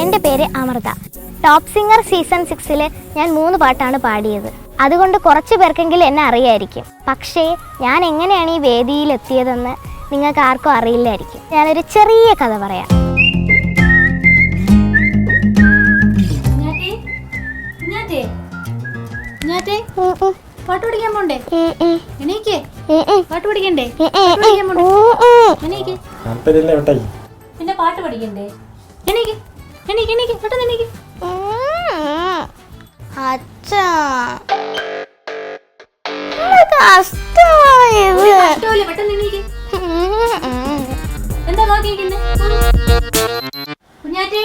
എന്റെ പേര് Amrita. Top singer season സിക്സിൽ ഞാൻ മൂന്ന് പാട്ടാണ് പാടിയത്. അതുകൊണ്ട് കുറച്ച് പേർക്കെങ്കിലും എന്നെ അറിയായിരിക്കും. പക്ഷേ ഞാൻ എങ്ങനെയാണ് ഈ വേദിയിൽ എത്തിയതെന്ന് നിങ്ങൾക്ക് ആർക്കും അറിയില്ലായിരിക്കും. ഞാനൊരു ചെറിയ കഥ പറയാം. പാട്ട് പഠിക്കാൻ പോണ്ടേ? എണീക്കേ. പാട്ട് പഠിക്കണ്ടേ? പിന്നെ പാട്ട് പഠിക്കണ്ടേ? എനിക്ക് എനിക്ക് എനിക്ക് പെട്ടെന്ന് എനിക്ക് അച്ഛാ. എന്താ നോക്കിയിരിക്കുന്നേ? കുഞ്ഞാറ്റേ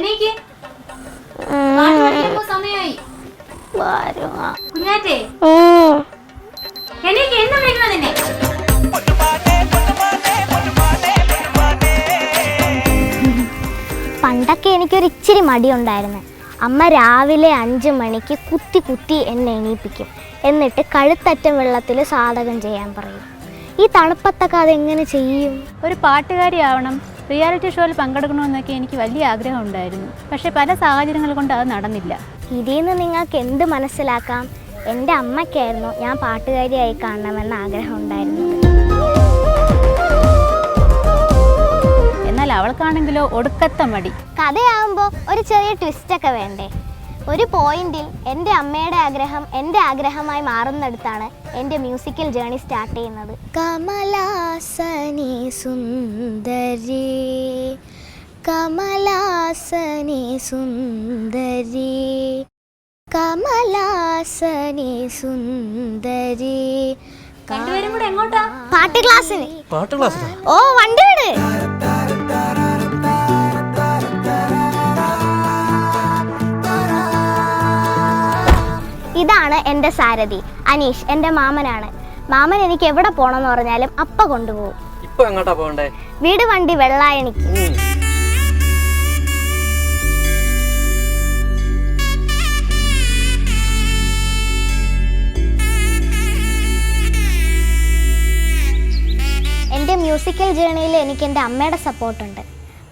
എനിക്ക് പാട്ട് പഠിക്കുമ്പോ സമയമായി. കുഞ്ഞാറ്റേ പണ്ടൊക്കെ എനിക്കൊരു ഇച്ചിരി മടിയുണ്ടായിരുന്നു. അമ്മ രാവിലെ അഞ്ച് മണിക്ക് കുത്തി കുത്തി എന്നെ എണീപ്പിക്കും. എന്നിട്ട് കഴുത്തറ്റം വെള്ളത്തിൽ സാധകം ചെയ്യാൻ പറയും. ഈ തണുപ്പത്തൊക്കെ അതെങ്ങനെ ചെയ്യും? ഒരു പാട്ടുകാരിയാവണം. റിയാലിറ്റി ഷോയിൽ പങ്കെടുക്കണമെന്നൊക്കെ എനിക്ക് വലിയ ആഗ്രഹം ഉണ്ടായിരുന്നു പക്ഷേ പല സാഹചര്യങ്ങൾ കൊണ്ട് അത് നടന്നില്ല. ഇതിൽ നിന്ന് നിങ്ങൾക്ക് എന്ത് മനസ്സിലാക്കാം? എന്റെ അമ്മയ്ക്കായിരുന്നു ഞാൻ പാട്ടുകാരിയായി കാണണമെന്ന് ആഗ്രഹം ഉണ്ടായിരുന്നത് എന്നാൽ അവൾക്കാണെങ്കിലോ ഒടുക്കത്ത മടി. കഥയാകുമ്പോൾ ഒരു ചെറിയ ട്വിസ്റ്റ് ഒക്കെ വേണ്ടേ? ഒരു പോയിന്റിൽ എന്റെ അമ്മയുടെ ആഗ്രഹം എന്റെ ആഗ്രഹമായി മാറുന്നിടത്താണ് എന്റെ മ്യൂസിക്കൽ ജേണി സ്റ്റാർട്ട് ചെയ്യുന്നത്. കമലാസനി സുന്ദരി കമലാസനി സുന്ദരി കമലാസനി സുന്ദരി പാട്ട് ക്ലാസ്സിന് പാട്ട് ക്ലാസ് ഓ വണ്ടി വിട് ഇതാണ് എന്റെ സാരഥി അനീഷ് എന്റെ മാമനാണ്. മാമൻ എനിക്ക് എവിടെ പോകണം എന്ന് പറഞ്ഞാലും അപ്പ കൊണ്ടുപോകും. ഇപ്പൊ എങ്ങോട്ടാ പോകണ്ടേ? വീട് വണ്ടി വെള്ളായണിക്ക്. എന്റെ മ്യൂസിക്കൽ ജേണിയിൽ എനിക്ക് എന്റെ അമ്മയുടെ സപ്പോർട്ടുണ്ട്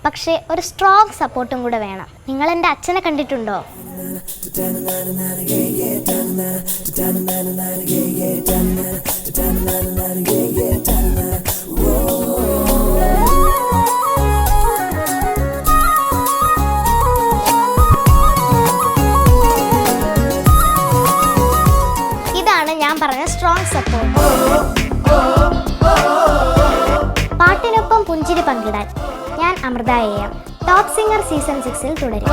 പക്ഷേ ഒരു സ്ട്രോങ് സപ്പോർട്ടും കൂടെ വേണം. നിങ്ങൾ എന്റെ അച്ഛനെ കണ്ടിട്ടുണ്ടോ? ഇതാണ് ഞാൻ പറഞ്ഞ സ്ട്രോങ് സപ്പോർട്ട് പാട്ടിനൊപ്പം പുഞ്ചിരി പങ്കിടാൻ ഞാൻ Amrutha A M singer season സിക്സിൽ തുടരും.